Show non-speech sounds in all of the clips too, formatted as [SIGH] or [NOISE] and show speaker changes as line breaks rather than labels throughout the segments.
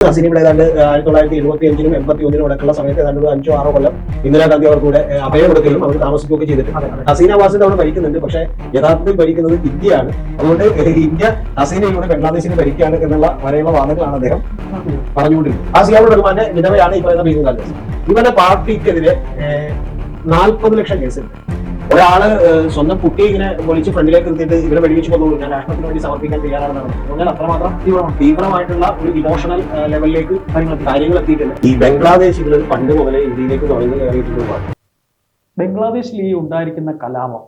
ഇവിടെ ഏതാണ്ട് ആയിരത്തി തൊള്ളായിരത്തി എഴുപത്തി അഞ്ചിനും എൺപത്തി ഒന്നിനും ഇടക്കുള്ള സമയത്ത് ഏതാണ്ട് ഒരു അഞ്ചോ ആറോ കൊല്ലം ഇന്ദിരാഗാന്ധി അവർ കൂടെ ഏഹ്, അഭയം കൊടുക്കുകയും അവർ താമസിക്കുകയൊക്കെ ചെയ്തിട്ടുണ്ട്. ഹസീന വാസിന്റെ അവിടെ ഭരിക്കുന്നുണ്ട് പക്ഷേ യഥാർത്ഥത്തിൽ ഭരിക്കുന്നത് ഇന്ത്യയാണ്. അതുകൊണ്ട് ഇന്ത്യ ഹസീനയിലൂടെ ബംഗ്ലാദേശിനെ ഭരിക്കുകയാണ് എന്നുള്ള വരെയുള്ള വാദങ്ങളാണ് അദ്ദേഹം പറഞ്ഞുകൊണ്ടിരുന്നത്. ആ സിയാബുൾ റഹ്മാന്റെ വിധവയാണ് ഈ പറയുന്ന ഇവരുടെ പാർട്ടിക്കെതിരെ നാൽപ്പത് ലക്ഷം കേസുണ്ട്. ഒരാൾ സ്വന്തം കുട്ടിയെ ഇങ്ങനെ വിളിച്ച് ഫ്രണ്ടിലേക്ക് നിർത്തിയിട്ട് ഇവരെ വെടിവെച്ച് കൊന്നു. ഞാൻ രാഷ്ട്രത്തിന് വേണ്ടി സമർപ്പിക്കാൻ തയ്യാറാണെന്നാണ്. പറഞ്ഞാൽ അത്രമാത്രം തീവ്രമായിട്ടുള്ള ഒരു ഇമോഷണൽ ലെവലിലേക്ക് കാര്യങ്ങൾ എത്തിയിട്ടുണ്ട് ഈ ബംഗ്ലാദേശികൾ പണ്ട് മുതലേ ഇന്ത്യയിലേക്ക് തുടങ്ങി കയറിയിട്ടുള്ളതാണ്
ബംഗ്ലാദേശിൽ ഈ ഉണ്ടായിരിക്കുന്ന കലാപം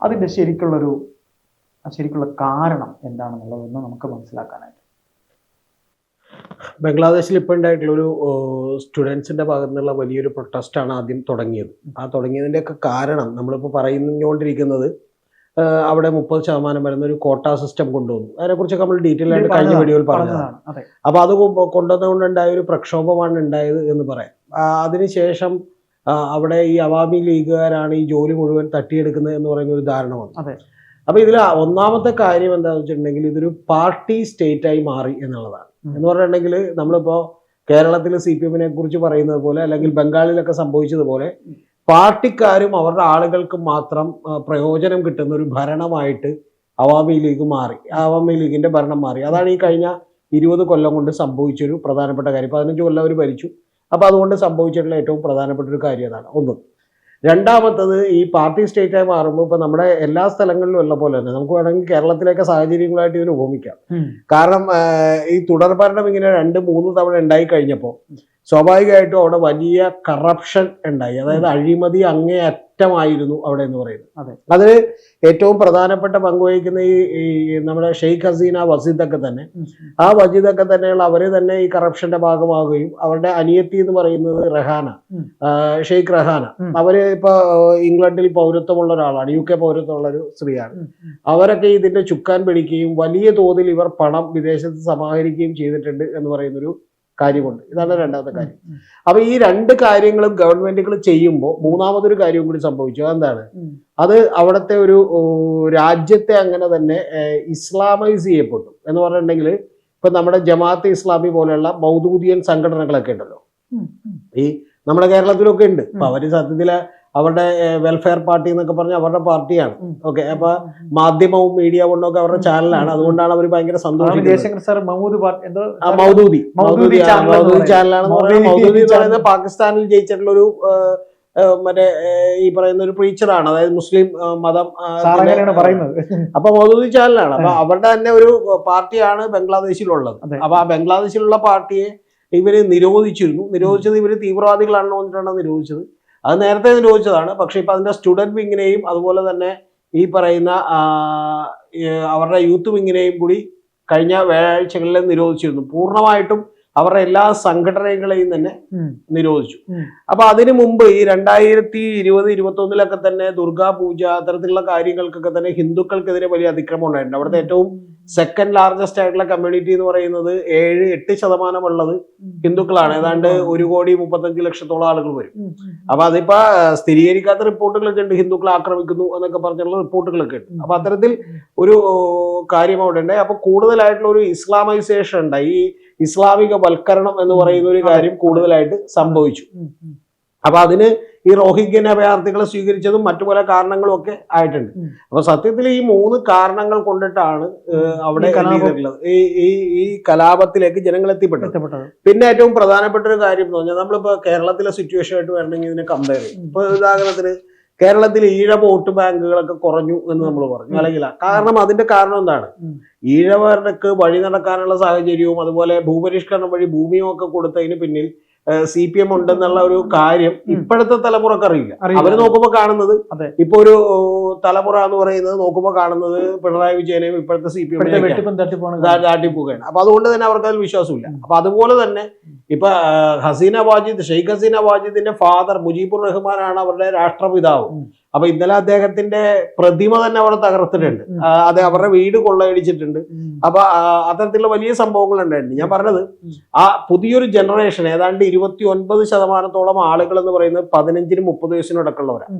അതിന്റെ ശരിക്കുള്ളൊരു ശരിക്കുള്ള കാരണം എന്താണെന്നുള്ളതൊന്ന് നമുക്ക് മനസ്സിലാക്കാനായിട്ട്
ബംഗ്ലാദേശിൽ ഇപ്പോൾ ഉണ്ടായിട്ടുള്ള ഒരു സ്റ്റുഡൻസിന്റെ ഭാഗത്തു നിന്നുള്ള വലിയൊരു പ്രൊട്ടസ്റ്റാണ് ആദ്യം തുടങ്ങിയത്. ആ തുടങ്ങിയതിന്റെയൊക്കെ കാരണം നമ്മളിപ്പോൾ പറഞ്ഞുകൊണ്ടിരിക്കുന്നത് ഏഹ്, അവിടെ മുപ്പത് ശതമാനം വരുന്ന ഒരു കോട്ട സിസ്റ്റം കൊണ്ടുവന്നു. അതിനെക്കുറിച്ചൊക്കെ നമ്മൾ ഡീറ്റെയിൽ ആയിട്ട് കഴിഞ്ഞ വീഡിയോയിൽ പറഞ്ഞതാണ്.
അപ്പോൾ അതെ
കൊണ്ടുവന്നുകൊണ്ടുണ്ടായ ഒരു പ്രക്ഷോഭമാണ് ഉണ്ടായത് എന്ന് പറയാം. അതിനുശേഷം അവിടെ ഈ അവാമി ലീഗുകാരാണ് ഈ ജോലി മുഴുവൻ തട്ടിയെടുക്കുന്നത് എന്ന് പറയുന്ന ഒരു ധാരണ വന്നു.
അപ്പോൾ
അപ്പൊ ഇതിൽ ഒന്നാമത്തെ കാര്യം എന്താണെന്ന് വെച്ചിട്ടുണ്ടെങ്കിൽ ഇതൊരു പാർട്ടി സ്റ്റേറ്റായി മാറി എന്നുള്ളതാണ്. എന്ന് പറഞ്ഞിട്ടുണ്ടെങ്കിൽ നമ്മളിപ്പോ കേരളത്തിൽ സി പി എമ്മിനെ കുറിച്ച് പറയുന്നത് പോലെ അല്ലെങ്കിൽ ബംഗാളിലൊക്കെ സംഭവിച്ചതുപോലെ പാർട്ടിക്കാരും അവരുടെ ആളുകൾക്കും മാത്രം പ്രയോജനം കിട്ടുന്ന ഒരു ഭരണമായിട്ട് അവാമി ലീഗ് മാറി. അവാമി ലീഗിന്റെ ഭരണം മാറി. അതാണ് ഈ കഴിഞ്ഞ ഇരുപത് കൊല്ലം കൊണ്ട് സംഭവിച്ചൊരു പ്രധാനപ്പെട്ട കാര്യം. പതിനഞ്ച് കൊല്ലം അവർ ഭരിച്ചു. അപ്പൊ അതുകൊണ്ട് സംഭവിച്ചിട്ടുള്ള ഏറ്റവും പ്രധാനപ്പെട്ട ഒരു കാര്യം അതാണ്. ഒന്ന് രണ്ടാമത്തത് ഈ പാർട്ടി സ്റ്റേറ്റായി മാറുമ്പോൾ ഇപ്പൊ നമ്മുടെ എല്ലാ സ്ഥലങ്ങളിലും ഉള്ള പോലെ തന്നെ നമുക്ക് വേണമെങ്കിൽ കേരളത്തിലേക്ക് സാഹചര്യങ്ങളായിട്ട് ഇതിന് ഉപമിക്കാം കാരണം ഈ തുടർഭരണം ഇങ്ങനെ രണ്ട് മൂന്ന് തവണ ഉണ്ടായി കഴിഞ്ഞപ്പോൾ സ്വാഭാവികമായിട്ടും അവിടെ വലിയ കറപ്ഷൻ ഉണ്ടായി അതായത് അഴിമതി അങ്ങേയറ്റമായിരുന്നു അവിടെ എന്ന് പറയുന്നത്
അതെ.
അതിന് ഏറ്റവും പ്രധാനപ്പെട്ട പങ്കുവഹിക്കുന്ന ഈ ഈ നമ്മുടെ ഷെയ്ഖ് ഹസീന വസീദൊക്കെ തന്നെ ആ വജീദൊക്കെ തന്നെയുള്ള അവർ തന്നെ ഈ കറപ്ഷന്റെ ഭാഗമാകുകയും അവരുടെ അനിയത്തി എന്ന് പറയുന്നത് റഹാന. ഷെയ്ഖ് റഹാന. അവർ ഇപ്പൊ ഇംഗ്ലണ്ടിൽ പൗരത്വമുള്ള ഒരാളാണ് യു കെ പൗരത്വമുള്ള ഒരു സ്ത്രീയാണ്. അവരൊക്കെ ഇതിന്റെ ചുക്കാൻ പിടിക്കുകയും വലിയ തോതിൽ ഇവർ പണം വിദേശത്ത് സമാഹരിക്കുകയും ചെയ്തിട്ടുണ്ട് എന്ന് പറയുന്നൊരു കാര്യമുണ്ട് ഇതാണ് രണ്ടാമത്തെ കാര്യം. അപ്പൊ ഈ രണ്ട് കാര്യങ്ങളും ഗവൺമെന്റുകൾ ചെയ്യുമ്പോൾ മൂന്നാമതൊരു കാര്യവും കൂടി സംഭവിച്ചു അതെന്താണ്. അത് അവിടുത്തെ ഒരു രാജ്യത്തെ അങ്ങനെ തന്നെ ഇസ്ലാമൈസ് ചെയ്യപ്പെട്ടു എന്ന് പറഞ്ഞിട്ടുണ്ടെങ്കിൽ ഇപ്പൊ നമ്മുടെ ജമാഅത്ത് ഇസ്ലാമി പോലെയുള്ള മൗദൂദിയൻ സംഘടനകളൊക്കെ ഉണ്ടല്ലോ. ഈ നമ്മുടെ കേരളത്തിലൊക്കെ ഉണ്ട് അപ്പൊ. അവർ സത്യത്തിൽ അവരുടെ വെൽഫെയർ പാർട്ടി എന്നൊക്കെ പറഞ്ഞ അവരുടെ പാർട്ടിയാണ്. ഓക്കെ അപ്പൊ മാധ്യമവും മീഡിയ കൊണ്ടൊക്കെ അവരുടെ ചാനലാണ്. അതുകൊണ്ടാണ് അവർ ഭയങ്കര മൗദൂദി.
മൗദൂദി
മൗദൂദി. ചാനലാണെന്ന് പറയുന്നത്. എന്ന് പറയുന്നത് പാകിസ്ഥാനിൽ ജയിച്ചിട്ടുള്ള ഒരു മറ്റേ ഈ പറയുന്ന ഒരു പ്രീച്ചറാണ് അതായത് മുസ്ലിം മതം
പറയുന്നത്.
അപ്പൊ മൗദൂദി ചാനലാണ് അപ്പൊ അവരുടെ തന്നെ ഒരു പാർട്ടിയാണ് ബംഗ്ലാദേശിലുള്ളത്. അപ്പൊ ആ ബംഗ്ലാദേശിലുള്ള പാർട്ടിയെ ഇവർ നിരോധിച്ചിരുന്നു. നിരോധിച്ചത് ഇവർ തീവ്രവാദികളാണെന്ന് പറഞ്ഞിട്ടാണ് നിരോധിച്ചത്. അത് നേരത്തെ ചോദിച്ചതാണ്. പക്ഷെ ഇപ്പൊ അതിന്റെ സ്റ്റുഡന്റ് വിങ്ങിനെയും അതുപോലെ തന്നെ ഈ പറയുന്ന അവരുടെ യൂത്ത് വിങ്ങിനെയും കൂടി കഴിഞ്ഞ വ്യാഴാഴ്ചകളിൽ നിരോധിച്ചിരുന്നു. പൂർണമായിട്ടും അവരുടെ എല്ലാ സംഘടനകളെയും തന്നെ നിരോധിച്ചു. അപ്പൊ അതിനു മുമ്പ് ഈ രണ്ടായിരത്തി ഇരുപത് ഇരുപത്തി ഒന്നിലൊക്കെ തന്നെ ദുർഗാ പൂജ അത്തരത്തിലുള്ള കാര്യങ്ങൾക്കൊക്കെ തന്നെ ഹിന്ദുക്കൾക്കെതിരെ വലിയ അതിക്രമം ഉണ്ടായിട്ടുണ്ട്. അവിടുത്തെ ഏറ്റവും സെക്കൻഡ് ലാർജസ്റ്റ് ആയിട്ടുള്ള കമ്മ്യൂണിറ്റി എന്ന് പറയുന്നത് ഏഴ് എട്ട് ശതമാനം ഉള്ളത് ഹിന്ദുക്കളാണ്. ഏതാണ്ട് ഒരു കോടി മുപ്പത്തഞ്ച് ലക്ഷത്തോളം ആളുകൾ വരും. അപ്പൊ അതിപ്പോ സ്ഥിരീകരിക്കാത്ത റിപ്പോർട്ടുകളൊക്കെ ഉണ്ട്. ഹിന്ദുക്കളെ ആക്രമിക്കുന്നു എന്നൊക്കെ പറഞ്ഞുള്ള റിപ്പോർട്ടുകളൊക്കെ ഉണ്ട്. അപ്പൊ അത്തരത്തിൽ ഒരു കാര്യം അവിടെ ഉണ്ട്. അപ്പൊ കൂടുതലായിട്ടുള്ള ഒരു ഇസ്ലാമൈസേഷൻ ഉണ്ടായി ഈ ഇസ്ലാമിക വൽക്കരണം എന്ന് പറയുന്ന ഒരു കാര്യം കൂടുതലായിട്ട് സംഭവിച്ചു. അപ്പൊ അതിന് ഈ റോഹിംഗ്യൻ അഭയാർത്ഥികളെ സ്വീകരിച്ചതും മറ്റു പല കാരണങ്ങളും ഒക്കെ ആയിട്ടുണ്ട്. അപ്പൊ സത്യത്തിൽ ഈ മൂന്ന് കാരണങ്ങൾ കൊണ്ടിട്ടാണ് അവിടെ
ഈ?
ഈ ഈ കലാപത്തിലേക്ക് ജനങ്ങൾ എത്തിപ്പെട്ടത് പിന്നെ ഏറ്റവും പ്രധാനപ്പെട്ട ഒരു കാര്യം എന്ന് പറഞ്ഞാൽ നമ്മളിപ്പോ കേരളത്തിലെ സിറ്റുവേഷൻ ആയിട്ട് വരണമെങ്കിൽ ഇതിനെ കമ്പയർ ചെയ്യും. ഇപ്പൊ ഉദാഹരണത്തിന് കേരളത്തിൽ ഈഴവ വോട്ട് ബാങ്കുകളൊക്കെ കുറഞ്ഞു എന്ന് നമ്മൾ പറഞ്ഞു അല്ലെങ്കിൽ കാരണം അതിന്റെ കാരണം എന്താണ്. ഈഴവർക്ക് വഴി നടക്കാനുള്ള സാഹചര്യവും അതുപോലെ ഭൂപരിഷ്കരണം വഴി ഭൂമിയും ഒക്കെ കൊടുത്തതിന് പിന്നിൽ സി പി എം ഉണ്ടെന്നുള്ള ഒരു കാര്യം. ഇപ്പോഴത്തെ തലമുറയ്ക്ക് അറിയില്ല.
അവർ
അവർ നോക്കുമ്പോ കാണുന്നത്. ഇപ്പൊ ഒരു തലമുറ എന്ന് പറയുന്നത് നോക്കുമ്പോൾ കാണുന്നത് പിണറായി വിജയനെയും ഇപ്പോഴത്തെ സി പി
എം
ദാട്ടിപ്പോവുകയാണ് അപ്പൊ അതുകൊണ്ട് തന്നെ അവർക്ക് അതിൽ വിശ്വാസമില്ല അപ്പൊ അതുപോലെ തന്നെ ഇപ്പൊ ഹസീന വാജിദ് ഷെയ്ഖ് ഹസീന വാജിദിന്റെ ഫാദർ മുജീബുർ റഹ്മാനാണ് അവരുടെ രാഷ്ട്രപിതാവ്. അപ്പൊ ഇന്നലെ അദ്ദേഹത്തിന്റെ പ്രതിമ തന്നെ അവിടെ തകർത്തിട്ടുണ്ട്. അത് അവരുടെ വീട് കൊള്ളയടിച്ചിട്ടുണ്ട്. അപ്പൊ അത്തരത്തിലുള്ള വലിയ സംഭവങ്ങൾ ഉണ്ടായിട്ടുണ്ട്. ഞാൻ പറഞ്ഞത് ആ പുതിയൊരു ജനറേഷൻ ഏതാണ്ട് ഇരുപത്തി ഒൻപത് ശതമാനത്തോളം ആളുകൾ എന്ന് പറയുന്നത് പതിനഞ്ചിനും മുപ്പത് വയസ്സിനും അടക്കമുള്ളവരാണ്.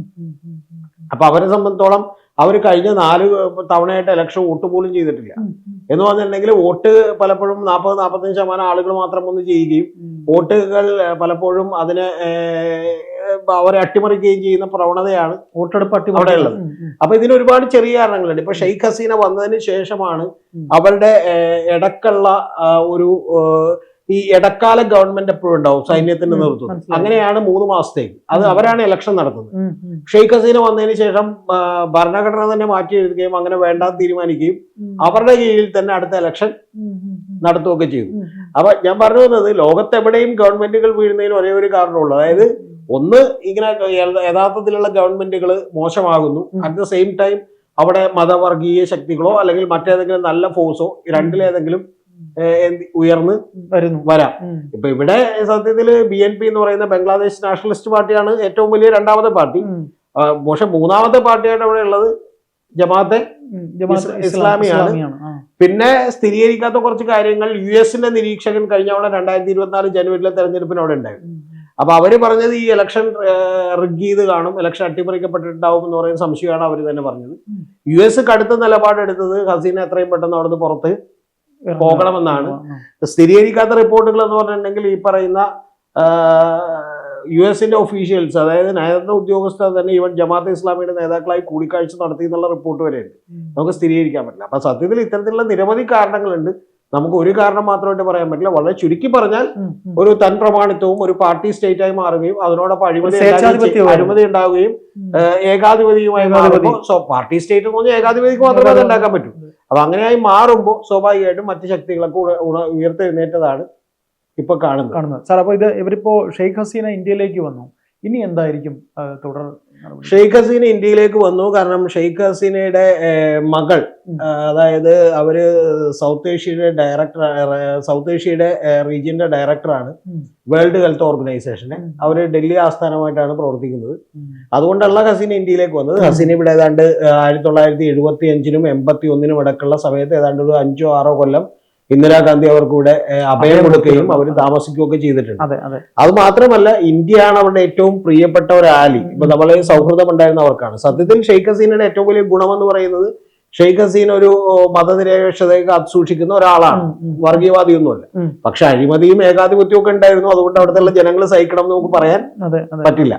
അപ്പൊ അവരെ സംബന്ധിച്ചോളം അവർ കഴിഞ്ഞ നാല് തവണയായിട്ട് ഇലക്ഷൻ വോട്ട് പോലും ചെയ്തിട്ടില്ല. എന്ന് പറഞ്ഞിട്ടുണ്ടെങ്കിൽ വോട്ട് പലപ്പോഴും നാൽപ്പത് നാൽപ്പത്തഞ്ച് ശതമാനം ആളുകൾ മാത്രം ഒന്ന് ചെയ്യുകയും വോട്ടുകൾ പലപ്പോഴും അതിന് അവരെ അട്ടിമറിക്കുകയും ചെയ്യുന്ന പ്രവണതയാണ്
വോട്ടെടുപ്പ് അട്ടിമറിയുള്ളത്.
അപ്പൊ ഇതിന് ഒരുപാട് ചെറിയ കാരണങ്ങളുണ്ട്. ഇപ്പൊ ഷെയ്ഖ് ഹസീന വന്നതിന് ശേഷമാണ് അവരുടെ ഇടക്കുള്ള ഒരു ഈ ഇടക്കാല ഗവൺമെന്റ് എപ്പോഴും ഉണ്ടാവും സൈന്യത്തിന്റെ നേതൃത്വം അങ്ങനെയാണ് മൂന്ന് മാസത്തേക്ക്. അത്. അവരാണ് ഇലക്ഷൻ നടത്തുന്നത്. ഷെയ്ഖ് ഹസീന വന്നതിന് ശേഷം ഭരണഘടന തന്നെ മാറ്റി എഴുതുകയും അങ്ങനെ വേണ്ടാന്ന് തീരുമാനിക്കുകയും അവരുടെ കീഴിൽ തന്നെ അടുത്ത ഇലക്ഷൻ. നടത്തുകയൊക്കെ ചെയ്തു. അപ്പൊ ഞാൻ പറഞ്ഞു വന്നത് ലോകത്തെവിടെയും ഗവൺമെന്റുകൾ വീഴുന്നതിന് ഒരേ ഒരു കാരണമുള്ളൂ അതായത് ഒന്ന് ഇങ്ങനെ യഥാർത്ഥത്തിലുള്ള ഗവൺമെന്റുകൾ മോശമാകുന്നു. അറ്റ് ദ സെയിം ടൈം അവിടെ മതവർഗീയ ശക്തികളോ അല്ലെങ്കിൽ മറ്റേതെങ്കിലും നല്ല ഫോഴ്സോ രണ്ടിലേതെങ്കിലും ഉയർന്ന്
വരുന്നു
വരാം. ഇപ്പൊ ഇവിടെ സത്യത്തിൽ ബി എൻ പി എന്ന് പറയുന്ന ബംഗ്ലാദേശ് നാഷണലിസ്റ്റ് പാർട്ടിയാണ് ഏറ്റവും വലിയ രണ്ടാമത്തെ പാർട്ടി. പക്ഷെ മൂന്നാമത്തെ പാർട്ടിയായിട്ട് അവിടെ ഉള്ളത് ജമാഅത്തെ ഇസ്ലാമിയാണ്. പിന്നെ സ്ഥിരീകരിക്കാത്ത കുറച്ച് കാര്യങ്ങൾ യു എസിന്റെ നിരീക്ഷകൻ കഴിഞ്ഞ അവിടെ രണ്ടായിരത്തി ഇരുപത്തിനാല് ജനുവരിയിലെ തെരഞ്ഞെടുപ്പിന് അവിടെ ഉണ്ടായിരുന്നു. അപ്പൊ അവർ പറഞ്ഞത് ഈ ഇലക്ഷൻ റിഗ് ചെയ്ത് കാണും ഇലക്ഷൻ അട്ടിമറിക്കപ്പെട്ടിട്ടുണ്ടാവും എന്ന് പറയുന്ന സംശയമാണ് അവർ തന്നെ പറഞ്ഞത്. യു എസ് കടുത്ത നിലപാടെടുത്തത് ഹസീന എത്രയും പെട്ടെന്ന് അവിടുന്ന് പുറത്ത് പോകണമെന്നാണ്. സ്ഥിരീകരിക്കാത്ത റിപ്പോർട്ടുകൾ എന്ന് പറഞ്ഞിട്ടുണ്ടെങ്കിൽ ഈ പറയുന്ന യു എസിന്റെ ഒഫീഷ്യൽസ് അതായത് നയതന്ത്ര ഉദ്യോഗസ്ഥർ തന്നെ ഇവൻ ജമാഅത്ത് ഇസ്ലാമിയുടെ നേതാക്കളായി കൂടിക്കാഴ്ച നടത്തി എന്നുള്ള റിപ്പോർട്ട് വരെയുണ്ട്. നമുക്ക് സ്ഥിരീകരിക്കാൻ പറ്റില്ല. അപ്പൊ സത്യത്തിൽ ഇത്തരത്തിലുള്ള നിരവധി കാരണങ്ങളുണ്ട്. നമുക്ക് ഒരു കാരണം മാത്രമായിട്ട് പറയാൻ പറ്റില്ല. വളരെ ചുരുക്കി പറഞ്ഞാൽ. ഒരു തൻ പ്രമാണിത്വവും ഒരു പാർട്ടി സ്റ്റേറ്റ് ആയി മാറുകയും അതിനോടൊപ്പം അഴിമതി അഴിമതി ഉണ്ടാവുകയും ഏകാധിപതിയുമായി സോ പാർട്ടി സ്റ്റേറ്റ് എന്ന് പറഞ്ഞാൽ ഏകാധിപതിക്ക് മാത്രമേ അത് ഉണ്ടാക്കാൻ പറ്റൂ. അപ്പൊ അങ്ങനെയായി മാറുമ്പോൾ സ്വാഭാവികമായിട്ടും മറ്റു ശക്തികളൊക്കെ ഉയർത്തെഴുന്നേറ്റതാണ് ഇപ്പൊ കാണുന്നത്.
കാണുന്നത്. സാർ അപ്പൊ ഇത് ഇവരിപ്പോ ഷെയ്ഖ് ഹസീന ഇന്ത്യയിലേക്ക് വന്നു. ഇനി എന്തായിരിക്കും തുടർ
ഷെയ്ഖ് ഹസീന ഇന്ത്യയിലേക്ക് വന്നു. കാരണം ഷെയ്ഖ് ഹസീനയുടെ മകൾ അതായത് അവർ സൗത്ത് ഏഷ്യയുടെ ഡയറക്ടർ സൗത്ത് ഏഷ്യയുടെ റീജിയന്റെ ഡയറക്ടറാണ് വേൾഡ് ഹെൽത്ത് ഓർഗനൈസേഷന്. അവർ ഡൽഹി ആസ്ഥാനമായിട്ടാണ് പ്രവർത്തിക്കുന്നത്.
ഉം.
അതുകൊണ്ടുള്ള ഹസീന ഇന്ത്യയിലേക്ക് വന്നത്. ഹസീന ഇവിടെ ഏതാണ്ട് ആയിരത്തി തൊള്ളായിരത്തി എഴുപത്തി അഞ്ചിനും എൺപത്തി ഒന്നിനും ഇടക്കുള്ള സമയത്ത് ഏതാണ്ട് ഒരു അഞ്ചോ ആറോ കൊല്ലം ഇന്ദിരാഗാന്ധി അവർക്ക് ഇവിടെ അഭയം കൊടുക്കുകയും. അവർ താമസിക്കുകയൊക്കെ ചെയ്തിട്ടുണ്ട്.
അതെ
മാത്രമല്ല ഇന്ത്യയാണ് അവരുടെ ഏറ്റവും പ്രിയപ്പെട്ട ഒരു ആലി. ഇപ്പൊ നമ്മൾ സൗഹൃദം ഉണ്ടായിരുന്നവർക്കാണ് സത്യത്തിൽ ഷെയ്ഖ് ഹസീനയുടെ ഏറ്റവും വലിയ ഗുണമെന്ന് പറയുന്നത് ഷെയ്ഖ് ഹസീന ഒരു മതനിരപേക്ഷതയെ കാത്തുസൂക്ഷിക്കുന്ന ഒരാളാണ്. വർഗീയവാദിയൊന്നുമല്ല. പക്ഷെ അഴിമതിയും ഏകാധിപത്യവും ഒക്കെ ഉണ്ടായിരുന്നു. അതുകൊണ്ട് അവിടുത്തെ ജനങ്ങൾ സഹിക്കണം എന്ന് നമുക്ക് പറയാൻ പറ്റില്ല.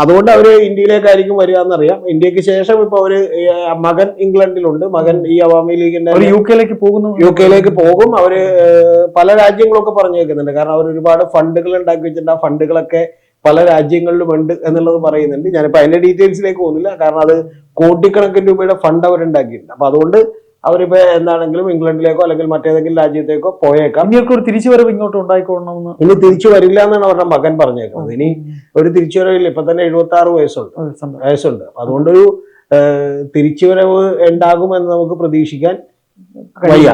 അതുകൊണ്ട് അവർ ഇന്ത്യയിലേക്കായിരിക്കും വരിക എന്നറിയാം. ഇന്ത്യയ്ക്ക് ശേഷം ഇപ്പൊ അവർ മകൻ ഇംഗ്ലണ്ടിലുണ്ട്. മകൻ ഈ അവാമി ലീഗിന്റെ
യു കെയിലേക്ക് പോകുന്നു.
യു കെയിലേക്ക് പോകും. അവർ പല രാജ്യങ്ങളൊക്കെ പറഞ്ഞു വെക്കുന്നുണ്ട് കാരണം അവർ ഒരുപാട് ഫണ്ടുകൾ ഉണ്ടാക്കി വെച്ചിട്ടുണ്ട്. ആ ഫണ്ടുകളൊക്കെ പല രാജ്യങ്ങളിലും ഉണ്ട് എന്നുള്ളത് പറയുന്നുണ്ട്. ഞാനിപ്പോ അതിന്റെ ഡീറ്റെയിൽസിലേക്ക് പോകുന്നില്ല. കാരണം അത് കോടിക്കണക്കിന് രൂപയുടെ ഫണ്ട് അവരുണ്ടാക്കിയിട്ടുണ്ട് അപ്പൊ അതുകൊണ്ട് അവരിപ്പോ എന്താണെങ്കിലും ഇംഗ്ലണ്ടിലേക്കോ അല്ലെങ്കിൽ മറ്റേതെങ്കിലും രാജ്യത്തേക്കോ പോയേക്കാം.
ഇനിയൊക്കെ ഒരു തിരിച്ചുവരവ് ഇങ്ങോട്ട് ഉണ്ടായിക്കൊള്ളണമെന്ന്
ഇനി തിരിച്ചു വരില്ല എന്നാണ് അവരുടെ മകൻ പറഞ്ഞേക്കുന്നത്. ഇനി ഒരു തിരിച്ചു വരവില്ല ഇപ്പൊ തന്നെ എഴുപത്തി ആറ് വയസ്സുണ്ട്. വയസ്സുണ്ട് വരവ് ഉണ്ടാകും എന്ന് നമുക്ക് പ്രതീക്ഷിക്കാൻ വയ്യ.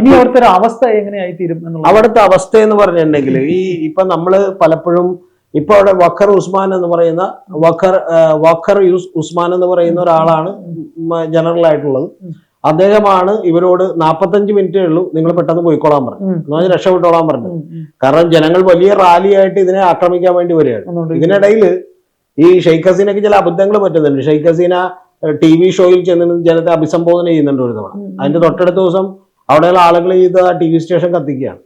ഇനി അവിടുത്തെ ഒരു അവസ്ഥ എങ്ങനെയായി തീരും
അവിടുത്തെ അവസ്ഥ എന്ന് പറഞ്ഞിട്ടുണ്ടെങ്കിൽ ഈ ഇപ്പൊ നമ്മൾ പലപ്പോഴും ഇപ്പൊ അവിടെ വഖർ ഉസ്മാൻ എന്ന് പറയുന്ന വഖർ വഖർ യൂസ് ഉസ്മാൻ എന്ന് പറയുന്ന ഒരാളാണ് ജനറൽ ആയിട്ടുള്ളത്. അദ്ദേഹമാണ് ഇവരോട് നാപ്പത്തഞ്ച് മിനിറ്റേ ഉള്ളൂ നിങ്ങൾ പെട്ടെന്ന് പോയിക്കോളാൻ പറഞ്ഞു. എന്ന് പറഞ്ഞാൽ രക്ഷപ്പെട്ടോളാൻ പറഞ്ഞു. കാരണം ജനങ്ങൾ വലിയ റാലിയായിട്ട് ഇതിനെ ആക്രമിക്കാൻ വേണ്ടി വരികയാണ്. ഇതിനിടയിൽ ഈ ഷെയ്ഖ് ഹസീനക്ക് ചില അബദ്ധങ്ങൾ പറ്റുന്നുണ്ട്. ഷെയ്ഖ് ഹസീന ടി വി ഷോയിൽ ചെന്ന് ജനത്തെ അഭിസംബോധന ചെയ്യുന്നുണ്ട് ഒരു തവണ. അതിന്റെ തൊട്ടടുത്ത ദിവസം അവിടെയുള്ള ആളുകൾ ചെയ്ത് ആ ടി വി സ്റ്റേഷൻ കത്തിക്കുകയാണ്.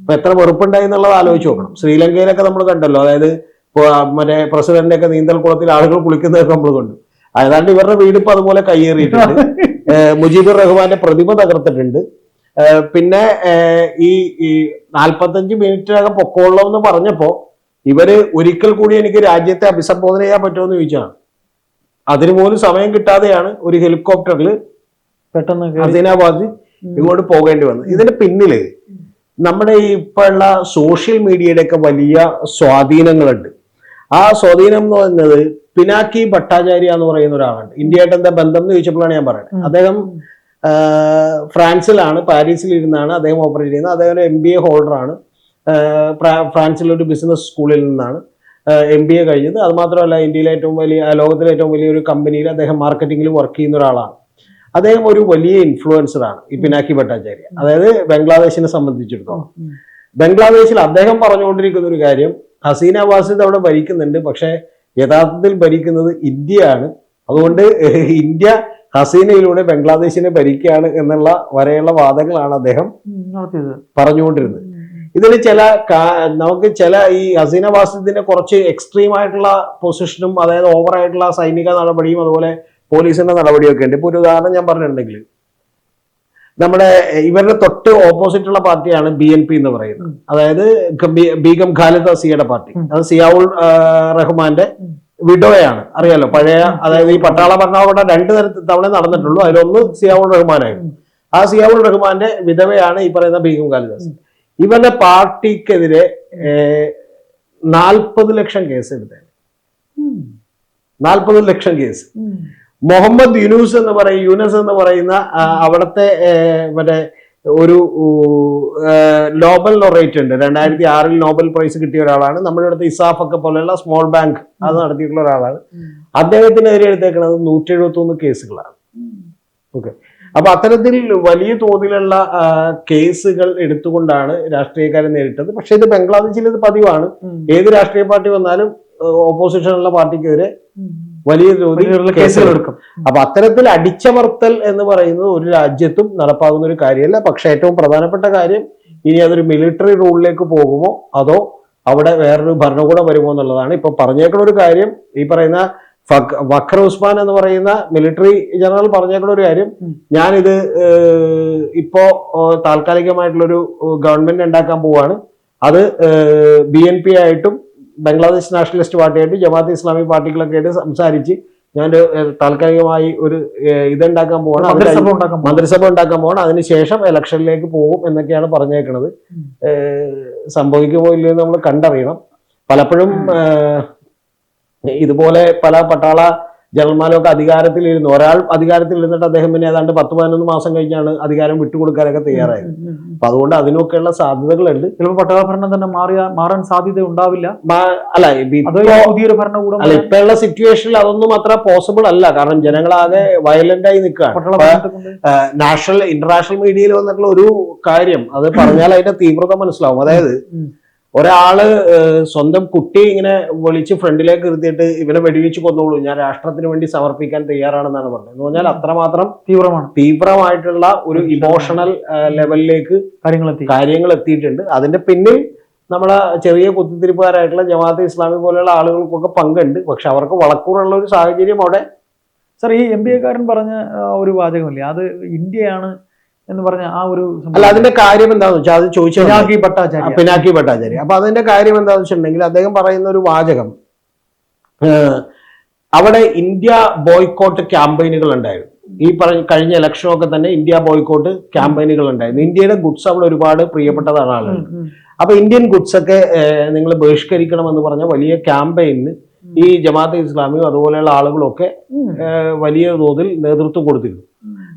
അപ്പൊ എത്ര വെറുപ്പുണ്ടായി എന്നുള്ളത് ആലോചിച്ച് നോക്കണം. ശ്രീലങ്കയിലൊക്കെ നമ്മൾ കണ്ടല്ലോ. അതായത് മറ്റേ പ്രസിഡന്റിന്റെ ഒക്കെ നീന്തൽ കുളത്തിൽ ആളുകൾ കുളിക്കുന്നതൊക്കെ നമ്മൾ കണ്ടു. ഏതാണ്ട് ഇവരുടെ വീട് ഇപ്പൊ അതുപോലെ കയ്യേറിയിട്ടുണ്ട്. [LAUGHS] മുജീബുർ റഹ്മാന്റെ പ്രതിമ തകർത്തിട്ടുണ്ട്. പിന്നെ ഈ ഈ നാൽപ്പത്തഞ്ച് മിനിറ്റിനകം പൊക്കോളൂ എന്ന് പറഞ്ഞപ്പോ ഇവർ ഒരിക്കൽ കൂടി എനിക്ക് രാജ്യത്തെ അഭിസംബോധന ചെയ്യാൻ പറ്റുമെന്ന് ചോദിച്ചാണ്. അതിനു പോലും സമയം കിട്ടാതെയാണ് ഒരു ഹെലികോപ്റ്ററിൽ
പെട്ടെന്ന്.
ഹസീനാബാദ് ഇങ്ങോട്ട് പോകേണ്ടി വന്നു ഇതിന്റെ പിന്നിൽ നമ്മുടെ ഈ ഇപ്പോഴുള്ള സോഷ്യൽ മീഡിയയുടെ ഒക്കെ വലിയ സ്വാധീനങ്ങളുണ്ട്. ആ സ്വാധീനം എന്ന് പറയുന്നത് പിനാക്കി ഭട്ടാചാര്യ എന്ന് പറയുന്ന ഒരാളുണ്ട്. ഇന്ത്യയായിട്ട് എന്താ ബന്ധം എന്ന് ചോദിച്ചപ്പോഴാണ് ഞാൻ പറയുന്നത്. അദ്ദേഹം ഫ്രാൻസിലാണ് പാരീസിൽ ഇരുന്നാണ് അദ്ദേഹം ഓപ്പറേറ്റ് ചെയ്യുന്നത്. അദ്ദേഹം ഒരു എം ബി എ ഹോൾഡറാണ്. ഫ്രാൻസിലെ ഒരു ബിസിനസ് സ്കൂളിൽ നിന്നാണ് എം ബി എ കഴിഞ്ഞത്. അതുമാത്രമല്ല ഇന്ത്യയിലെ ഏറ്റവും വലിയ ലോകത്തിലെ ഏറ്റവും വലിയ ഒരു കമ്പനിയിൽ അദ്ദേഹം മാർക്കറ്റിംഗിൽ വർക്ക് ചെയ്യുന്ന ഒരാളാണ്. അദ്ദേഹം ഒരു വലിയ ഇൻഫ്ലുവൻസറാണ് ഈ പിനാക്കി ഭട്ടാചാര്യ. അതായത് ബംഗ്ലാദേശിനെ സംബന്ധിച്ചിടത്തോളം. ബംഗ്ലാദേശിൽ അദ്ദേഹം പറഞ്ഞുകൊണ്ടിരിക്കുന്ന ഒരു കാര്യം ഹസീന വാസിദ് അവിടെ ഭരിക്കുന്നുണ്ട്. പക്ഷെ യഥാർത്ഥത്തിൽ ഭരിക്കുന്നത് ഇന്ത്യയാണ്. അതുകൊണ്ട് ഇന്ത്യ ഹസീനയിലൂടെ ബംഗ്ലാദേശിനെ ഭരിക്കുകയാണ് എന്നുള്ള വരെയുള്ള വാദങ്ങളാണ് അദ്ദേഹം പറഞ്ഞുകൊണ്ടിരുന്നത്. ഇതിൽ ചില നമുക്ക് ചില ഈ ഹസീന വാസിദിന്റെ കുറച്ച് എക്സ്ട്രീം ആയിട്ടുള്ള പൊസിഷനും അതായത് ഓവറായിട്ടുള്ള സൈനിക നടപടിയും അതുപോലെ പോലീസിന്റെ നടപടിയൊക്കെ ഉണ്ട്. ഇപ്പൊ ഒരു ഉദാഹരണം ഞാൻ പറഞ്ഞിട്ടുണ്ടെങ്കിൽ നമ്മുടെ ഇവരുടെ തൊട്ട് ഓപ്പോസിറ്റ് ഉള്ള പാർട്ടിയാണ് ബി എൻ പി എന്ന് പറയുന്നത്. അതായത് ബീഗം ഖാലിദ് സിയുടെ പാർട്ടി. അത് സിയാവുൾ റഹ്മാന്റെ വിഡോയാണ്. അറിയാലോ പഴയ അതായത് ഈ പട്ടാള ഭരണകൂടം രണ്ട് തരത്തിൽ തവണ നടന്നിട്ടുള്ളൂ. അതിലൊന്ന് സിയാവുൾ റഹ്മാനായിരുന്നു. ആ സിയാവുൾ റഹ്മാന്റെ വിധവയാണ് ഈ പറയുന്ന ബീഗം ഖാലിദാസ്. ഇവരുടെ പാർട്ടിക്കെതിരെ നാൽപ്പത് ലക്ഷം കേസ് എടുത്തത്
ഉം.
നാൽപ്പത് ലക്ഷം കേസ്. മുഹമ്മദ് യുനൂസ് എന്ന് പറയും യൂനസ് എന്ന് പറയുന്ന അവിടുത്തെ മറ്റേ ഒരു നോബൽ ലൊറേറ്റ് ഉണ്ട്. രണ്ടായിരത്തി ആറിൽ നോബൽ പ്രൈസ് കിട്ടിയ ഒരാളാണ്. നമ്മുടെ അടുത്ത് ഇസാഫ് ഒക്കെ പോലെയുള്ള സ്മോൾ ബാങ്ക് അത് നടത്തിയിട്ടുള്ള ഒരാളാണ്. അദ്ദേഹത്തിനെതിരെ എടുത്തേക്കുന്നത് നൂറ്റി എഴുപത്തി ഒന്ന് കേസുകളാണ്. ഓക്കെ. അപ്പൊ അത്തരത്തിൽ വലിയ തോതിലുള്ള കേസുകൾ എടുത്തുകൊണ്ടാണ് രാഷ്ട്രീയക്കാരെ നേരിട്ടത്. പക്ഷെ ഇത് ബംഗ്ലാദേശിൽ ഇത് പതിവാണ്. ഏത് രാഷ്ട്രീയ പാർട്ടി വന്നാലും ഓപ്പോസിഷനുള്ള പാർട്ടിക്കെതിരെ. വലിയ തോതിൽ
എടുക്കും.
അപ്പൊ അത്തരത്തിൽ അടിച്ചമർത്തൽ എന്ന് പറയുന്നത് ഒരു രാജ്യത്തും നടപ്പാകുന്ന ഒരു കാര്യമല്ല. പക്ഷെ ഏറ്റവും പ്രധാനപ്പെട്ട കാര്യം ഇനി അതൊരു മിലിറ്ററി റൂളിലേക്ക് പോകുമോ? അതോ അവിടെ വേറൊരു ഭരണകൂടം വരുമോ എന്നുള്ളതാണ്. ഇപ്പൊ പറഞ്ഞേക്കുന്ന ഒരു കാര്യം ഈ പറയുന്ന വഖർ ഉസ്മാൻ എന്ന് പറയുന്ന മിലിറ്ററി ജനറൽ പറഞ്ഞേക്കുന്ന ഒരു കാര്യം. ഞാനിത് ഇപ്പോ താൽക്കാലികമായിട്ടുള്ളൊരു ഗവൺമെന്റ് ഉണ്ടാക്കാൻ പോവാണ്. അത് ബി എൻ പി ആയിട്ടും ബംഗ്ലാദേശ് നാഷണലിസ്റ്റ് പാർട്ടിയായിട്ട് ജമാഅത്ത് ഇസ്ലാമി പാർട്ടികളൊക്കെ ആയിട്ട് സംസാരിച്ച് ഞാൻ താൽക്കാലികമായി ഒരു ഇതുണ്ടാക്കാൻ പോകണം
മന്ത്രിസഭ ഉണ്ടാക്കാൻ പോകും.
ഉണ്ടാക്കാൻ പോകണം അതിനുശേഷം ഇലക്ഷനിലേക്ക് പോകും എന്നൊക്കെയാണ് പറഞ്ഞേക്കുന്നത് സംഭവിക്കുമോ ഇല്ലയോ എന്ന് നമ്മൾ കണ്ടറിയണം. പലപ്പോഴും ഇതുപോലെ പല പട്ടാള ജനറൽമാരൊക്കെ അധികാരത്തിലിരുന്നു. ഒരാൾ അധികാരത്തിൽ ഇരുന്നിട്ട് അദ്ദേഹം പിന്നെ ഏതാണ്ട് പത്ത് പതിനൊന്ന് മാസം കഴിഞ്ഞാണ് അധികാരം വിട്ടുകൊടുക്കാനൊക്കെ തയ്യാറായത്. അപ്പൊ അതുകൊണ്ട് അതിനൊക്കെയുള്ള സാധ്യതകളുണ്ട്.
ചിലപ്പോൾ പട്ടാള ഭരണം തന്നെ മാറിയ മാറാൻ സാധ്യത ഉണ്ടാവില്ല.
അല്ല
പുതിയൊരു ഭരണകൂടം
അല്ല ഇപ്പോഴുള്ള സിറ്റുവേഷനിൽ അതൊന്നും അത്ര പോസിബിൾ അല്ല. കാരണം ജനങ്ങളാകെ വയലന്റ് ആയി നിൽക്കുകയാണ്. നാഷണൽ ഇന്റർനാഷണൽ മീഡിയയിൽ വന്നിട്ടുള്ള ഒരു കാര്യം അത് പറഞ്ഞാൽ അതിന്റെ തീവ്രത മനസ്സിലാവും. അതായത്. ഒരാൾ സ്വന്തം കുട്ടി ഇങ്ങനെ വിളിച്ച് ഫ്രണ്ടിലേക്ക് ഇരുത്തിയിട്ട് ഇവനെ വെടിവെച്ച് കൊന്നോളൂ. ഞാൻ രാഷ്ട്രത്തിന് വേണ്ടി സമർപ്പിക്കാൻ തയ്യാറാണെന്നാണ് പറഞ്ഞത്. എന്ന് പറഞ്ഞാൽ അത്രമാത്രം
തീവ്രമാണ്.
തീവ്രമായിട്ടുള്ള ഒരു ഇമോഷണൽ ലെവലിലേക്ക്
കാര്യങ്ങളെത്തി.
കാര്യങ്ങൾ എത്തിയിട്ടുണ്ട്. അതിന്റെ പിന്നിൽ നമ്മളെ ചെറിയ കുത്തിത്തിരിപ്പുകാരായിട്ടുള്ള ജമാഅത്ത് ഇസ്ലാമി പോലെയുള്ള ആളുകൾക്കൊക്കെ പങ്കുണ്ട്. പക്ഷെ അവർക്ക് വളക്കൂറുള്ള ഒരു സാഹചര്യം അവിടെ
സർ ഈ എം ബി എക്കാരൻ പറഞ്ഞ ഒരു വാചകമില്ലേ? അത് ഇന്ത്യയാണ് എന്ന് പറഞ്ഞ ആ ഒരു
അല്ല അതിന്റെ കാര്യം എന്താണെന്ന് വെച്ചാൽ അത് ചോദിച്ചു
പിനാക്കി ഭട്ടാചാര്യ.
പിനാക്കി ഭട്ടാചാര്യ. അപ്പൊ അതിന്റെ കാര്യം എന്താണെന്ന് വെച്ചിട്ടുണ്ടെങ്കിൽ അദ്ദേഹം പറയുന്ന ഒരു വാചകം അവിടെ ഇന്ത്യ ബോയ്ക്കോട്ട് ക്യാമ്പയിനുകൾ ഉണ്ടായിരുന്നു. ഈ പറഞ്ഞ കഴിഞ്ഞ ഇലക്ഷനൊക്കെ തന്നെ ഇന്ത്യ ബോയ്ക്കോട്ട് ക്യാമ്പയിനുകൾ ഉണ്ടായിരുന്നു. ഇന്ത്യയുടെ ഗുഡ്സ് അവിടെ ഒരുപാട് പ്രിയപ്പെട്ടതാണ് ആളുകൾ. അപ്പൊ ഇന്ത്യൻ ഗുഡ്സ് ഒക്കെ നിങ്ങൾ ബഹിഷ്കരിക്കണം എന്ന് പറഞ്ഞ വലിയ ക്യാമ്പയിന് ഈ ജമാഅത്ത് ഇസ്ലാമിയും അതുപോലെയുള്ള ആളുകളൊക്കെ വലിയ തോതിൽ നേതൃത്വം കൊടുത്തിരുന്നു.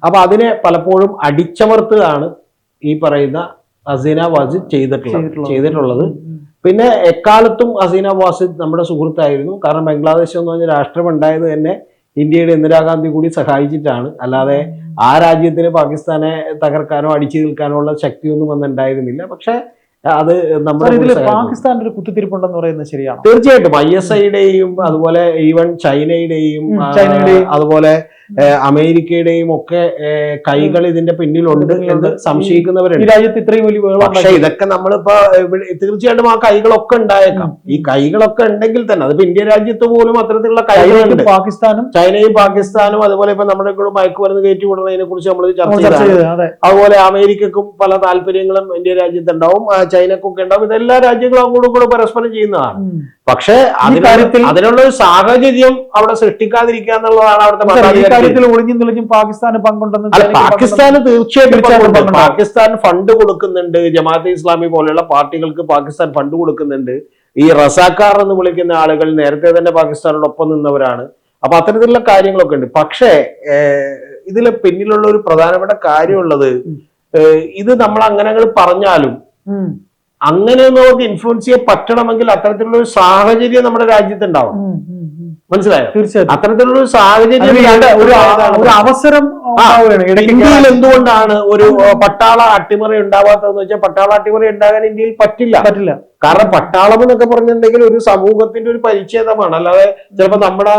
അപ്പൊ അതിനെ പലപ്പോഴും അടിച്ചമർത്തുകയാണ് ഈ പറയുന്ന അസീന വാസിദ് ചെയ്തിട്ടുള്ളത്.
ചെയ്തിട്ടുള്ളത്.
പിന്നെ എക്കാലത്തും അസീന വാസിദ് നമ്മുടെ സുഹൃത്തായിരുന്നു. കാരണം ബംഗ്ലാദേശ് എന്ന് പറഞ്ഞ രാഷ്ട്രം ഉണ്ടായത് തന്നെ ഇന്ത്യയുടെ ഇന്ദിരാഗാന്ധി കൂടി സഹായിച്ചിട്ടാണ്. അല്ലാതെ ആ രാജ്യത്തിന് പാകിസ്ഥാനെ തകർക്കാനോ അടിച്ചു നിൽക്കാനോ ഉള്ള ശക്തിയൊന്നും അന്ന് ഉണ്ടായിരുന്നില്ല. പക്ഷെ അത് നമ്മുടെ.
പാകിസ്ഥാന്റെ ഒരു കുത്തിത്തിരിപ്പുണ്ടെന്ന് പറയുന്നത് ശരിയാണ്?
തീർച്ചയായിട്ടും. ഐ എസ് ഐയുടെയും അതുപോലെ ഈവൻ ചൈനയുടെയും
ചൈനയുടെയും.
അതുപോലെ അമേരിക്കയുടെയും ഒക്കെ കൈകൾ ഇതിന്റെ പിന്നിലുണ്ട് എന്ന് സംശയിക്കുന്നവരുണ്ട്.
രാജ്യത്ത് ഇത്രയും വലിയ
പക്ഷേ ഇതൊക്കെ നമ്മളിപ്പോ തീർച്ചയായിട്ടും ആ കൈകളൊക്കെ ഉണ്ടായേക്കാം. ഈ കൈകളൊക്കെ ഉണ്ടെങ്കിൽ തന്നെ അതിപ്പോ ഇന്ത്യ രാജ്യത്ത് പോലും അത്തരത്തിലുള്ള കൈകളുണ്ട്.
പാകിസ്ഥാനും.
ചൈനയും പാകിസ്ഥാനും അതുപോലെ ഇപ്പൊ നമ്മുടെ കൂടെ മയക്കുമരുന്ന് കയറ്റി വിടുന്നതിനെ കുറിച്ച് നമ്മൾ ചർച്ച
ചെയ്തത് അതെ.
അതുപോലെ അമേരിക്കക്കും പല താല്പര്യങ്ങളും ഇന്ത്യ രാജ്യത്തുണ്ടാവും. ചൈനക്കൊക്കെ ഉണ്ടാവും. ഇതെല്ലാ രാജ്യങ്ങളും അങ്ങോട്ടും കൂടെ പരസ്പരം ചെയ്യുന്നതാണ്. പക്ഷെ
കാര്യത്തിൽ-
അതിനുള്ള ഒരു സാഹചര്യം അവിടെ സൃഷ്ടിക്കാതിരിക്കുക എന്നുള്ളതാണ് അവിടുത്തെ
കാര്യത്തിൽ ഒളിഞ്ഞും തെളിഞ്ഞും പാകിസ്ഥാന് പങ്കുണ്ടെന്ന്
പാകിസ്ഥാന് തീർച്ചയായിട്ടും. പാകിസ്ഥാൻ ഫണ്ട് കൊടുക്കുന്നുണ്ട്. ജമാഅത്തെ ഇസ്ലാമി പോലെയുള്ള പാർട്ടികൾക്ക് പാകിസ്ഥാൻ ഫണ്ട് കൊടുക്കുന്നുണ്ട്. ഈ റസാക്കാർ എന്ന് വിളിക്കുന്ന ആളുകൾ നേരത്തെ തന്നെ പാകിസ്ഥാനോടൊപ്പം നിന്നവരാണ്. അപ്പൊ അത്തരത്തിലുള്ള കാര്യങ്ങളൊക്കെ ഉണ്ട്. പക്ഷേ ഇതിലെ പിന്നിലുള്ള ഒരു പ്രധാനപ്പെട്ട കാര്യമുള്ളത് ഇത് നമ്മൾ അങ്ങനെ പറഞ്ഞാലും അങ്ങനെ നമുക്ക് ഇൻഫ്ലുവൻസ് ചെയ്യാൻ പറ്റണമെങ്കിൽ അത്തരത്തിലുള്ള ഒരു സാഹചര്യം നമ്മുടെ രാജ്യത്ത് ഉണ്ടാവും. മനസ്സിലായോ?
തീർച്ചയായിട്ടും.
അത്തരത്തിലുള്ള ഒരു സാഹചര്യം
ഒരു അവസരം
ഇന്ത്യയിൽ എന്തുകൊണ്ടാണ് ഒരു പട്ടാള അട്ടിമറി ഉണ്ടാവാത്തതെന്ന് വെച്ചാൽ പട്ടാള അട്ടിമറി ഉണ്ടാകാൻ ഇന്ത്യയിൽ പറ്റില്ല.
പറ്റില്ല.
കാരണം പട്ടാളം എന്നൊക്കെ പറഞ്ഞിട്ടുണ്ടെങ്കിൽ ഒരു സമൂഹത്തിന്റെ ഒരു പരിച്ഛേദമാണ്. അല്ലാതെ ചിലപ്പോ നമ്മുടെ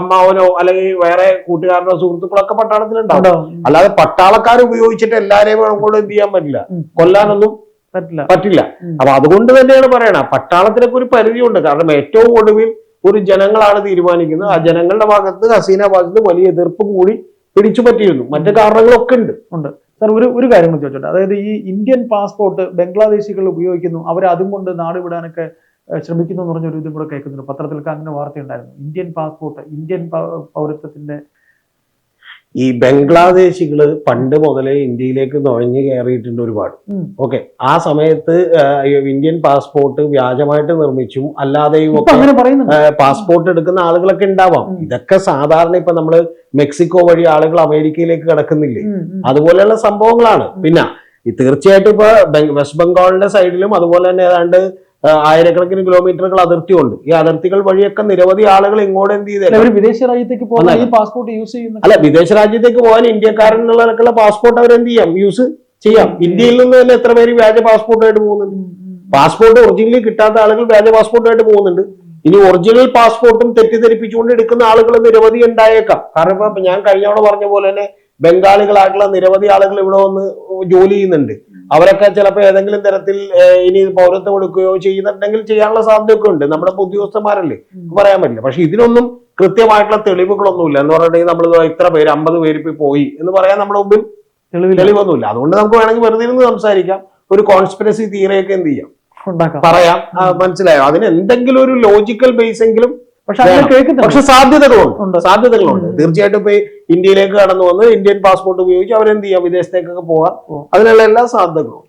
അമ്മാവനോ അല്ലെങ്കിൽ വേറെ കൂട്ടുകാരനോ സുഹൃത്തുക്കളൊക്കെ പട്ടാളത്തിലുണ്ടാവും. അല്ലാതെ പട്ടാളക്കാർ ഉപയോഗിച്ചിട്ട് എല്ലാരെയും കൊണ്ട് എന്ത് ചെയ്യാൻ പറ്റില്ല. കൊല്ലാനൊന്നും
പറ്റില്ല.
അപ്പൊ അതുകൊണ്ട് തന്നെയാണ് പറയണ പട്ടാളത്തിനൊക്കെ ഒരു പരിധിയുണ്ട്. കാരണം ഏറ്റവും ഒടുവിൽ ഒരു ജനങ്ങളാണ് തീരുമാനിക്കുന്നത്. ആ ജനങ്ങളുടെ ഭാഗത്ത് ഹസീന ഭാഗത്ത് വലിയ എതിർപ്പ് കൂടി പിടിച്ചു പറ്റിയിരുന്നു. മറ്റു കാരണങ്ങളൊക്കെ ഉണ്ട്.
ഉണ്ട്. സാർ ഒരു ഒരു കാര്യം കൂടി ചോദിച്ചോട്ടെ. അതായത് ഈ ഇന്ത്യൻ പാസ്പോർട്ട് ബംഗ്ലാദേശികൾ ഉപയോഗിക്കുന്നു. അവർ അതും കൊണ്ട് നാട് വിടാനൊക്കെ ശ്രമിക്കുന്നു എന്ന് പറഞ്ഞ ഒരു ഇതും കൂടെ കേൾക്കുന്നുണ്ട്. പത്രത്തിലൊക്കെ അങ്ങനെ വാർത്തയുണ്ടായിരുന്നു. ഇന്ത്യൻ പാസ്പോർട്ട് ഇന്ത്യൻ പൗരത്വത്തിന്റെ
ഈ ബംഗ്ലാദേശികൾ പണ്ട് മുതലേ ഇന്ത്യയിലേക്ക് നുഴഞ്ഞു കയറിയിട്ടുണ്ട് ഒരുപാട്. ഓക്കെ. ആ സമയത്ത് ഇന്ത്യൻ പാസ്പോർട്ട് വ്യാജമായിട്ട് നിർമ്മിച്ചും അല്ലാതെയും ഒക്കെ പാസ്പോർട്ട് എടുക്കുന്ന ആളുകളൊക്കെ ഉണ്ടാവാം. ഇതൊക്കെ സാധാരണ ഇപ്പൊ നമ്മൾ മെക്സിക്കോ വഴി ആളുകൾ അമേരിക്കയിലേക്ക് കിടക്കുന്നില്ലേ. അതുപോലെയുള്ള സംഭവങ്ങളാണ്. പിന്നെ തീർച്ചയായിട്ടും ഇപ്പൊ വെസ്റ്റ് ബംഗാളിന്റെ സൈഡിലും അതുപോലെ തന്നെ ഏതാണ്ട് ആയിരക്കണക്കിന് കിലോമീറ്ററുകൾ അതിർത്തിയുണ്ട്. ഈ അതിർത്തികൾ വഴിയൊക്കെ നിരവധി ആളുകൾ ഇങ്ങോട്ട് എന്ത് ചെയ്തേ
വിദേശ രാജ്യത്തേക്ക്
പോകാൻ
ഈ പാസ്പോർട്ട് യൂസ് ചെയ്യുന്നു
അല്ല വിദേശ രാജ്യത്തേക്ക് പോകാൻ ഇന്ത്യക്കാരൻ പാസ്പോർട്ട് അവർ എന്ത് ചെയ്യാം. യൂസ് ചെയ്യാം ഇന്ത്യയിൽ നിന്ന് തന്നെ എത്ര പേര് വ്യാജ പാസ്പോർട്ടായിട്ട് പോകുന്നുണ്ട്. പാസ്പോർട്ട് ഒറിജിനലി കിട്ടാത്ത ആളുകൾ വ്യാജ പാസ്പോർട്ടായിട്ട് പോകുന്നുണ്ട്. ഇനി ഒറിജിനൽ പാസ്പോർട്ടും തെറ്റിദ്ധരിപ്പിച്ചുകൊണ്ട് എടുക്കുന്ന ആളുകൾ നിരവധി ഉണ്ടായേക്കാം. കാരണം ഇപ്പൊ ഞാൻ കഴിഞ്ഞ തവണ പറഞ്ഞ പോലെ തന്നെ ബംഗാളികളായിട്ടുള്ള നിരവധി ആളുകൾ ഇവിടെ വന്ന് ജോലി ചെയ്യുന്നുണ്ട്. അവരൊക്കെ ചിലപ്പോൾ ഏതെങ്കിലും തരത്തിൽ ഇനി പൗരത്വം എടുക്കുകയോ ചെയ്യുന്നുണ്ടെങ്കിൽ ചെയ്യാനുള്ള സാധ്യതയൊക്കെ ഉണ്ട്. നമ്മുടെ ഉദ്യോഗസ്ഥന്മാരല്ലേ? പറയാൻ പറ്റില്ല. പക്ഷെ ഇതിനൊന്നും കൃത്യമായിട്ടുള്ള തെളിവുകളൊന്നുമില്ല. എന്ന് പറഞ്ഞിട്ടുണ്ടെങ്കിൽ നമ്മൾ ഇത്ര പേര് അമ്പത് പേര് ഇപ്പോൾ പോയി എന്ന് പറയാൻ നമ്മുടെ മുമ്പിൽ തെളിവൊന്നുമില്ല. അതുകൊണ്ട് നമുക്ക് വേണമെങ്കിൽ വെറുതെ ഇരുന്ന് സംസാരിക്കാം. ഒരു കോൺസ്പിറസി തിയറിയൊക്കെ എന്ത് ചെയ്യാം? പറയാം. മനസ്സിലായോ? അതിന് എന്തെങ്കിലും ഒരു ലോജിക്കൽ ബേസ് എങ്കിലും
പക്ഷെ
സാധ്യതകളുണ്ട്. സാധ്യതകളുണ്ട്. തീർച്ചയായിട്ടും ഇപ്പൊ ഇന്ത്യയിലേക്ക് കടന്നു വന്ന് ഇന്ത്യൻ പാസ്പോർട്ട് ഉപയോഗിച്ച് അവരെന്ത് ചെയ്യാം വിദേശത്തേക്കൊക്കെ
പോകാം.
അതിനുള്ള എല്ലാ സാധ്യതകളും